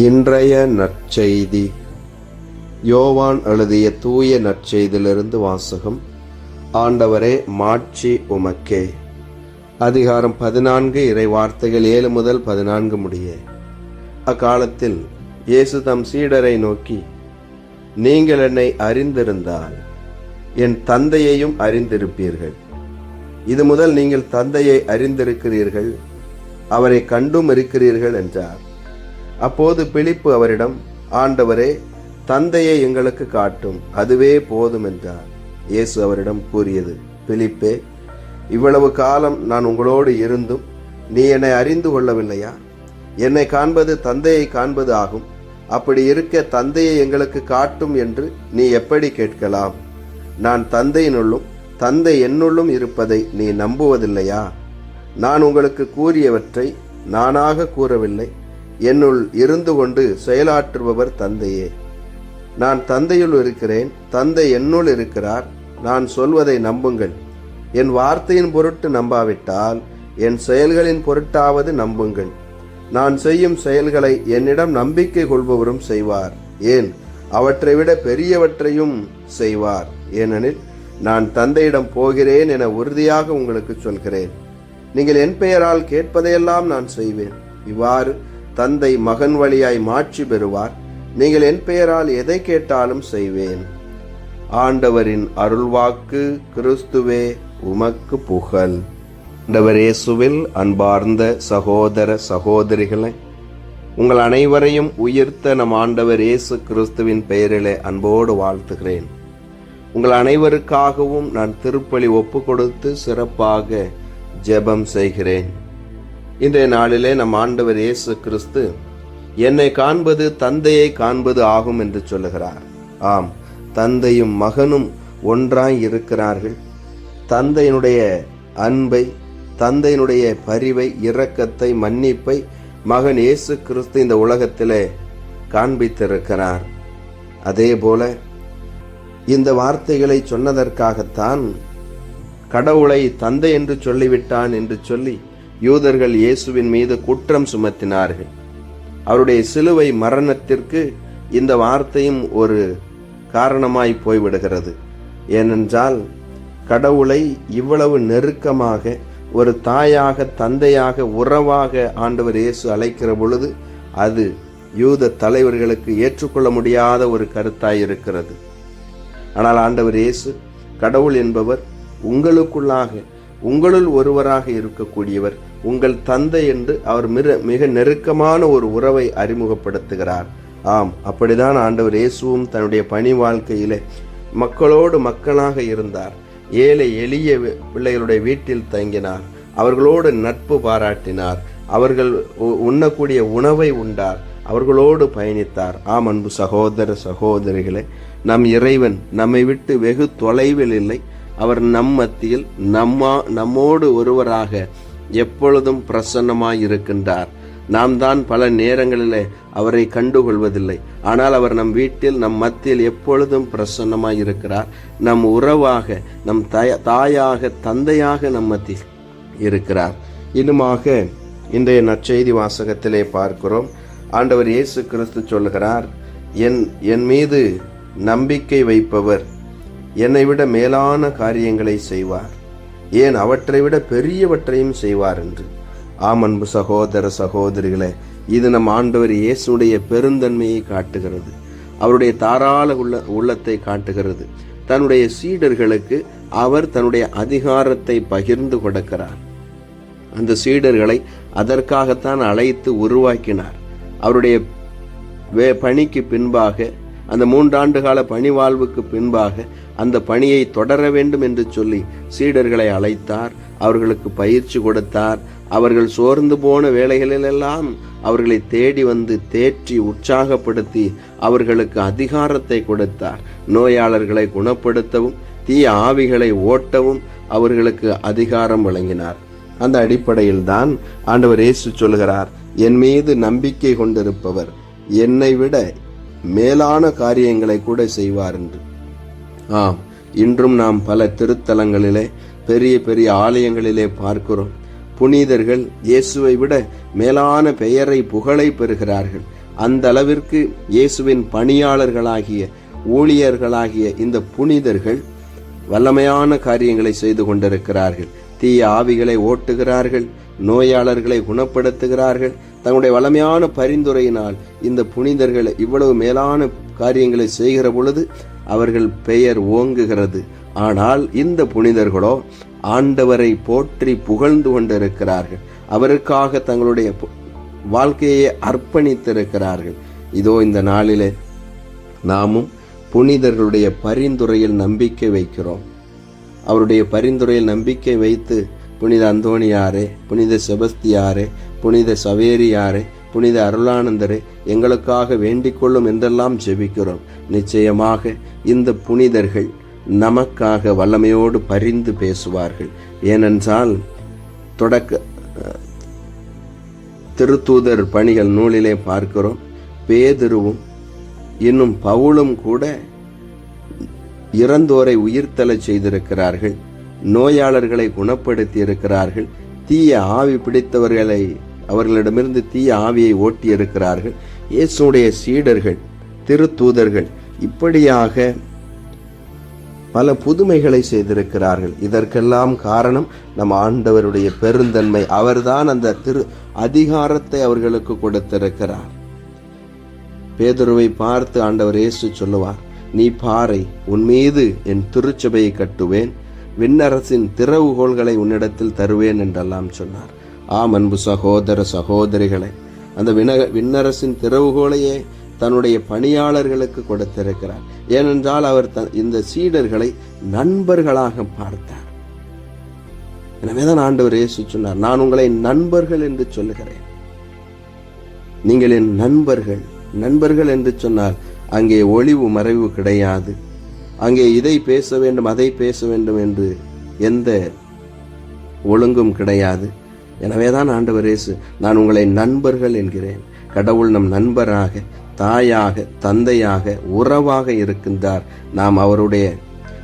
இன்றைய நற்செய்தி. யோவான் எழுதிய தூய நற்செய்தியிலிருந்து வாசகம். ஆண்டவரே மாட்சி உமக்கே. அதிகாரம் பதினான்கு இறை வார்த்தைகள் ஏழு முதல் பதினான்கு முடிய. அக்காலத்தில் இயேசு தம் சீடரை நோக்கி நீங்கள் என்னை அறிந்திருந்தால் என் தந்தையையும் அறிந்திருப்பீர்கள். இது முதல் நீங்கள் தந்தையை அறிந்திருக்கிறீர்கள். அவரை கண்டும் இருக்கிறீர்கள் என்றார். அப்போது பிலிப்பு அவரிடம் ஆண்டவரே தந்தையை எங்களுக்கு காட்டும். அதுவே போதும் என்றார். இயேசு அவரிடம் கூறியது பிலிப்பே இவ்வளவு காலம் நான் உங்களோடு இருந்தும் நீ என்னை அறிந்து கொள்ளவில்லையா? என்னை காண்பது தந்தையை காண்பது ஆகும். அப்படி இருக்க தந்தையை எங்களுக்கு காட்டும் என்று நீ எப்படி கேட்கலாம்? நான் தந்தையினுள்ளும் தந்தை என்னுள்ளும் இருப்பதை நீ நம்புவதில்லையா? நான் உங்களுக்கு கூறியவற்றை நானாக கூறவில்லை. என்னுள் இருந்து கொண்டு செயலாற்றுபவர் தந்தையே. நான் தந்தையுள் இருக்கிறேன் தந்தை என்னுள் இருக்கிறார் நான் சொல்வதை நம்புங்கள். என் வார்த்தையின் பொருட்டு நம்பாவிட்டால் என் செயல்களின் பொருட்டாவது நம்புங்கள். நான் செய்யும் செயல்களை என்னிடம் நம்பிக்கை கொள்பவரும் செய்வார் ஏன்? அவற்றை விட பெரியவற்றையும் செய்வார் ஏனெனில் நான் தந்தையிடம் போகிறேன் என உறுதியாக உங்களுக்கு சொல்கிறேன். நீங்கள் என் பெயரால் கேட்பதையெல்லாம் நான் செய்வேன். இவ்வாறு தந்தை மகன் வழியாய் மாட்சி பெறுவார். நீங்கள் என் பெயரால் எதை கேட்டாலும் செய்வேன். ஆண்டவரின் அருள்வாக்கு கிறிஸ்துவே உமக்கு புகழ். ஆண்டவர் இயேசுவில் அன்பார்ந்த சகோதர சகோதரிகளை உங்கள் அனைவரையும் உயிர்த்த நம் ஆண்டவர் இயேசு கிறிஸ்துவின் பெயரிலே அன்போடு வாழ்த்துகிறேன். உங்கள் அனைவருக்காகவும் நான் திருப்பலி ஒப்பு கொடுத்து சிறப்பாக ஜெபம் செய்கிறேன். இன்றைய நாளிலே நம் ஆண்டவர் இயேசு கிறிஸ்து என்னை காண்பது தந்தையை காண்பது ஆகும் என்று சொல்லுகிறார். ஆம் தந்தையும் மகனும் ஒன்றாய் இருக்கிறார்கள். தந்தையினுடைய அன்பை தந்தையினுடைய பரிவை இரக்கத்தை மன்னிப்பை மகன் இயேசு கிறிஸ்து இந்த உலகத்திலே காண்பித்திருக்கிறார். அதே போல இந்த வார்த்தைகளை சொன்னதற்காகத்தான் கடவுளை தந்தை என்று சொல்லிவிட்டான் என்று சொல்லி யூதர்கள் இயேசுவின் மீது குற்றம் சுமத்தினார்கள். அவருடைய சிலுவை மரணத்திற்கு இந்த வார்த்தையும் ஒரு காரணமாய் போய்விடுகிறது. ஏனென்றால் கடவுளை இவ்வளவு நெருக்கமாக ஒரு தாயாக தந்தையாக உறவாக ஆண்டவர் இயேசு அழைக்கிற பொழுது அது யூத தலைவர்களுக்கு ஏற்றுக்கொள்ள முடியாத ஒரு கருத்தாய் இருக்கிறது. ஆனால் ஆண்டவர் இயேசு கடவுள் என்பவர் உங்களுக்குள்ளாக உங்களுள் ஒருவராக இருக்கக்கூடியவர் உங்கள் தந்தை என்று அவர் மிக மிக நெருக்கமான ஒரு உறவை அறிமுகப்படுத்துகிறார். ஆம் அப்படிதான் ஆண்டவர் இயேசுவும் தன்னுடைய பணி வாழ்க்கையிலே மக்களோடு மக்களாக இருந்தார். ஏழை எளிய பிள்ளைகளுடைய வீட்டில் தங்கினார். அவர்களோடு நட்பு பாராட்டினார். அவர்கள் உண்ணக்கூடிய உணவை உண்டார். அவர்களோடு பயணித்தார். ஆம் அன்பு சகோதர சகோதரிகளே நம் இறைவன் நம்மை விட்டு வெகு தொலைவில் இல்லை. அவர் நம் மத்தியில் நம்மா நம்மோடு ஒருவராக எப்பொழுதும் பிரசன்னமாய் இருக்கின்றார் நாம் தான் பல நேரங்களிலே அவரை கண்டுகொள்வதில்லை. ஆனால் அவர் நம் வீட்டில் நம் மத்தியில் எப்பொழுதும் பிரசன்னமாக இருக்கிறார் நம் உறவாக நம் தய தாயாக தந்தையாக நம் மத்தியில் இருக்கிறார். இன்னுமாக இன்றைய நற்செய்தி வாசகத்திலே பார்க்கிறோம். ஆண்டவர் இயேசு கிறிஸ்து சொல்கிறார் என் என் மீது நம்பிக்கை வைப்பவர் என்னை விட மேலான காரியங்களை செய்வார். ஏன் அவற்றை விட பெரியவற்றையும் செய்வார் என்று. ஆமன்பு சகோதர சகோதரிகளே இது நம் ஆண்டவர் இயேசுடைய பெருந்தன்மையை காட்டுகிறது. அவருடைய தாராள உள்ள உள்ளத்தை காட்டுகிறது. தன்னுடைய சீடர்களுக்கு அவர் தன்னுடைய அதிகாரத்தை பகிர்ந்து கொடுக்கிறார். அந்த சீடர்களை அதற்காகத்தான் அழைத்து உருவாக்கினார். அவருடைய வே பணிக்கு பின்பாக அந்த மூன்றாண்டு கால பணி வாழ்வுக்கு பின்பாக அந்த பணியை தொடர வேண்டும் என்று சொல்லி சீடர்களை அழைத்தார். அவர்களுக்கு பயிற்சி கொடுத்தார். அவர்கள் சோர்ந்து போன வேலைகளிலெல்லாம் அவர்களை தேடி வந்து தேற்றி உற்சாகப்படுத்தி அவர்களுக்கு அதிகாரத்தை கொடுத்தார். நோயாளர்களை குணப்படுத்தவும் தீய ஆவிகளை ஓட்டவும் அவர்களுக்கு அதிகாரம் வழங்கினார். அந்த அடிப்படையில் தான் ஆண்டவர் இயேசு சொல்கிறார் என் மீது நம்பிக்கை கொண்டிருப்பவர் என்னை விட மேலான காரியங்களை கூட செய்வார் என்று. ஆம் இன்றும் நாம் பல திருத்தலங்களிலே பெரிய பெரிய ஆலயங்களிலே பார்க்கிறோம். புனிதர்கள் இயேசுவை விட மேலான பெயரை புகழை பெறுகிறார்கள். அந்த அளவிற்கு இயேசுவின் பணியாளர்களாகிய ஊழியர்களாகிய இந்த புனிதர்கள் வல்லமையான காரியங்களை செய்து கொண்டிருக்கிறார்கள். தீய ஆவிகளை ஓட்டுகிறார்கள் நோயாளர்களை குணப்படுத்துகிறார்கள் தங்களுடைய வளமையான பரிந்துரையினால் இந்த புனிதர்கள் இவ்வளவு மேலான காரியங்களை செய்கிற பொழுது அவர்கள் பெயர் ஓங்குகிறது. ஆனால் இந்த புனிதர்களோ ஆண்டவரை போற்றி புகழ்ந்து கொண்டிருக்கிறார்கள். அவருக்காக தங்களுடைய பு- வாழ்க்கையை அர்ப்பணித்திருக்கிறார்கள். இதோ இந்த நாளிலே நாமும் புனிதர்களுடைய பரிந்துரையில் நம்பிக்கை வைக்கிறோம். அவருடைய பரிந்துரையில் நம்பிக்கை வைத்து புனித அந்தோணியாரே புனித செபஸ்தியாரே புனித சவேரியாரே புனித அருளானந்தரே எங்களுக்காக வேண்டிக் கொள்ளும் என்றெல்லாம் ஜெபிக்கிறோம். நிச்சயமாக இந்த புனிதர்கள் நமக்காக வல்லமையோடு பரிந்து பேசுவார்கள். ஏனென்றால் தொடக்க திருத்தூதர் பணிகள் நூலிலே பார்க்கிறோம். பேதுருவும் இன்னும் பவுலும் கூட இறந்தோரை உயிர்த்தெழச் செய்திருக்கிறார்கள். நோயாளர்களை குணப்படுத்தி இருக்கிறார்கள் தீய ஆவி பிடித்தவர்களை அவர்களிடமிருந்து தீய ஆவியை ஓட்டி இருக்கிறார்கள் இயேசுடைய சீடர்கள் திருத்தூதர்கள் இப்படியாக பல புதுமைகளை செய்திருக்கிறார்கள். இதற்கெல்லாம் காரணம் நம் ஆண்டவருடைய பெருந்தன்மை. அவர்தான் அந்த திரு அதிகாரத்தை அவர்களுக்கு கொடுத்திருக்கிறார். பேதுருவை பார்த்து ஆண்டவர் இயேசு சொல்லுவார் நீ பாறை உன் மீது என் திருச்சபையை கட்டுவேன். விண்ணரசின் திறவுகோள்களை உன்னிடத்தில் தருவேன் என்றெல்லாம் சொன்னார். ஆம் அன்பு சகோதர சகோதரிகளை அந்த வின விண்ணரசின் திறவுகோலையே தன்னுடைய பணியாளர்களுக்கு கொடுத்திருக்கிறார். ஏனென்றால் அவர் த- இந்த சீடர்களை நண்பர்களாக பார்த்தார். எனவேதான் ஆண்டவர் இயேசு சொன்னார் நான் உங்களை நண்பர்கள் என்று சொல்லுகிறேன். நீங்கள் என் நண்பர்கள். நண்பர்கள் என்று சொன்னால் அங்கே ஒளிவு மறைவு கிடையாது. அங்கே இதை பேச வேண்டும் அதை பேச வேண்டும் என்று எந்த ஒழுங்கும் கிடையாது. எனவேதான் ஆண்டவர் இயேசு நான் உங்களை நண்பர்கள் என்கிறேன். கடவுள் நம் நண்பராக தாயாக தந்தையாக உறவாக இருக்கின்றார். நாம் அவருடைய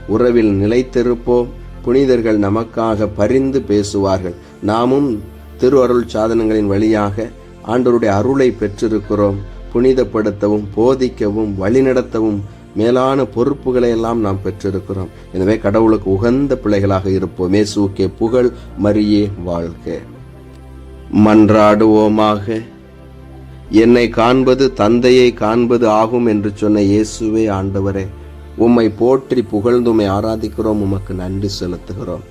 உறவில் நிலைத்திருப்போம். புனிதர்கள் நமக்காக பரிந்து பேசுவார்கள். நாமும் திரு அருள் சாதனங்களின் வழியாக ஆண்டவருடைய அருளை பெற்றிருக்கிறோம். புனிதப்படுத்தவும் போதிக்கவும் வழிநடத்தவும் மேலான பொறுப்புகளை எல்லாம் நாம் பெற்றிருக்கிறோம். எனவே கடவுளுக்கு உகந்த பிள்ளைகளாக இருப்போம். சூக்கே புகழ் மரியே வாழ்க. மன்றாடுவோமாக. என்னை காண்பது தந்தையை காண்பது ஆகும் என்று சொன்ன இயேசுவே ஆண்டவரே உம்மை போற்றி புகழ்ந்து உம்மை ஆராதிக்கிறோம் உமக்கு நன்றி செலுத்துகிறோம்.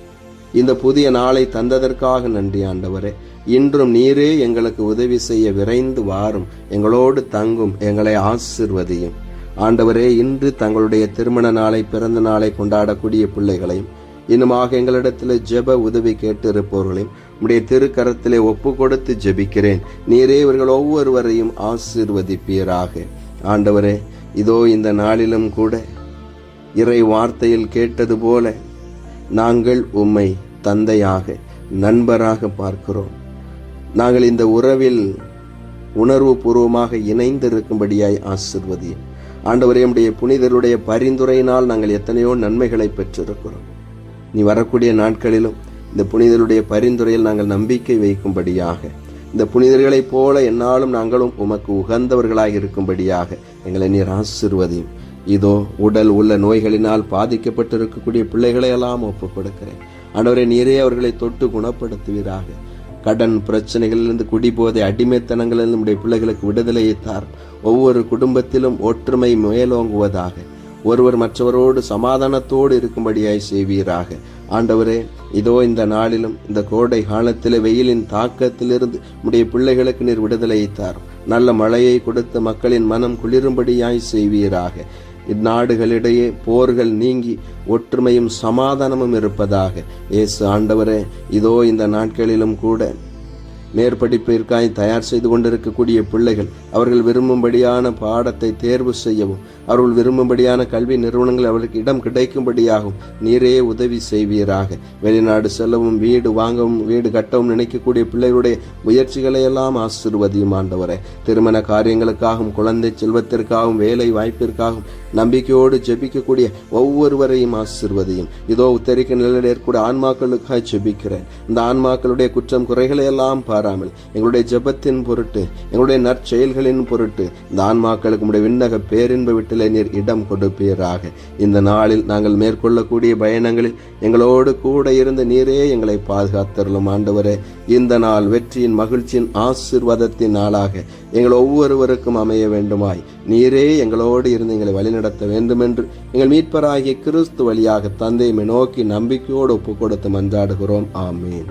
இந்த புதிய நாளை தந்ததற்காக நன்றி ஆண்டவரே. இன்றும் நீரே எங்களுக்கு உதவி செய்ய விரைந்து வாரும் எங்களோடு தங்கும் எங்களை ஆசிர்வதியும். ஆண்டவரே இன்று தங்களுடைய திருமண நாளை பிறந்த நாளை கொண்டாடக்கூடிய பிள்ளைகளையும் இன்னுமாக எங்களிடத்தில் ஜெப உதவி கேட்டு இருப்பவர்களையும் உடைய திருக்கரத்திலே ஒப்பு கொடுத்து ஜெபிக்கிறேன். நீரே இவர்கள் ஒவ்வொருவரையும் ஆசீர்வதிப்பீராக. ஆண்டவரே இதோ இந்த நாளிலும் கூட இறை வார்த்தையில் கேட்டது போல நாங்கள் உம்மை தந்தையாக நண்பராக பார்க்கிறோம். நாங்கள் இந்த உறவில் உணர்வு பூர்வமாக இணைந்திருக்கும்படியாய் ஆசிர்வதியும். ஆண்டவரே உம்முடைய புனிதருடைய பரிந்துரையினால் நாங்கள் எத்தனையோ நன்மைகளை பெற்றிருக்கிறோம். நீ வரக்கூடிய நாட்களிலும் இந்த புனிதருடைய பரிந்துரையில் நாங்கள் நம்பிக்கை வைக்கும்படியாக இந்த புனிதர்களைப் போல என்னாலும் நாங்களும் உமக்கு உகந்தவர்களாக இருக்கும்படியாக எங்களை நீர் ஆசிர்வதையும். இதோ உடல் உள்ள நோய்களினால் பாதிக்கப்பட்டிருக்கக்கூடிய பிள்ளைகளை எல்லாம் ஒப்புக் கொடுக்கிறேன் ஆண்டவரே நீரே அவர்களை தொட்டு குணப்படுத்துவீராக. கடன் பிரச்சனைகளிலிருந்து குடிபோதை அடிமைத்தனங்களிலிருந்து நம்முடைய பிள்ளைகளுக்கு விடுதலையை தார் ஒவ்வொரு குடும்பத்திலும் ஒற்றுமை மேலோங்குவதாக. ஒருவர் மற்றவரோடு சமாதானத்தோடு இருக்கும்படியாய் செய்வீராக. ஆண்டவரே இதோ இந்த நாளிலும் இந்த கோடை காலத்தில் வெயிலின் தாக்கத்திலிருந்து உடைய பிள்ளைகளுக்கு நீர் விடுதலையை தார் நல்ல மழையை கொடுத்து மக்களின் மனம் குளிரும்படியாய் செய்வீராக. இந்நாடுகளிடையே போர்கள் நீங்கி ஒற்றுமையும் சமாதானமும் இருப்பதாக. இயேசு ஆண்டவரே இதோ இந்த நாட்களிலும் கூட மேற்படிப்பிற்காய் தயார் செய்து கொண்டிருக்கக்கூடிய பிள்ளைகள் அவர்கள் விரும்பும்படியான பாடத்தை தேர்வு செய்யவும் அவர்கள் விரும்பும்படியான கல்வி நிறுவனங்கள் அவர்களுக்கு இடம் கிடைக்கும்படியாகவும் நீரே உதவி செய்வீராக. வெளிநாடு செல்லவும் வீடு வாங்கவும் வீடு கட்டவும் நினைக்கக்கூடிய பிள்ளைகளுடைய முயற்சிகளை எல்லாம் ஆசிர்வதியும் ஆண்டவரே. திருமண காரியங்களுக்காகவும் குழந்தை செல்வத்திற்காகவும் வேலை வாய்ப்பிற்காகவும் நம்பிக்கையோடு ஜெபிக்கக்கூடிய ஒவ்வொருவரையும் ஆசிர்வதியும். இதோ உத்தரிக்க நிலையில் ஏற்கூட ஆன்மாக்களுக்காக ஜெபிக்கிறேன். இந்த ஆன்மாக்களுடைய குற்றம் குறைகளை எல்லாம் பாராமல் எங்களுடைய ஜெபத்தின் பொருட்டு எங்களுடைய நற்செயல்களின் பொருட்டு இந்த ஆன்மாக்களுக்கு உடைய விண்ணக பேரின்ப வீட்டில் நீர் இடம் கொடுப்பீராக. இந்த நாளில் நாங்கள் மேற்கொள்ளக்கூடிய பயணங்களில் எங்களோடு கூட இருந்த நீரே எங்களை பாதுகாத்தருளும் ஆண்டவரே. இந்த நாள் வெற்றியின் மகிழ்ச்சியின் ஆசிர்வாதத்தின் நாளாக எங்கள் ஒவ்வொருவருக்கும் அமைய வேண்டுமாய். நீரே எங்களோடு இருந்து எங்களை வழிநடத்த வேண்டும் என்று எங்கள் மீட்பராகிய கிறிஸ்து வழியாக தந்தையுமே நோக்கி நம்பிக்கையோடு ஒப்பு கொடுத்து மன்றாடுகிறோம். ஆமீன்.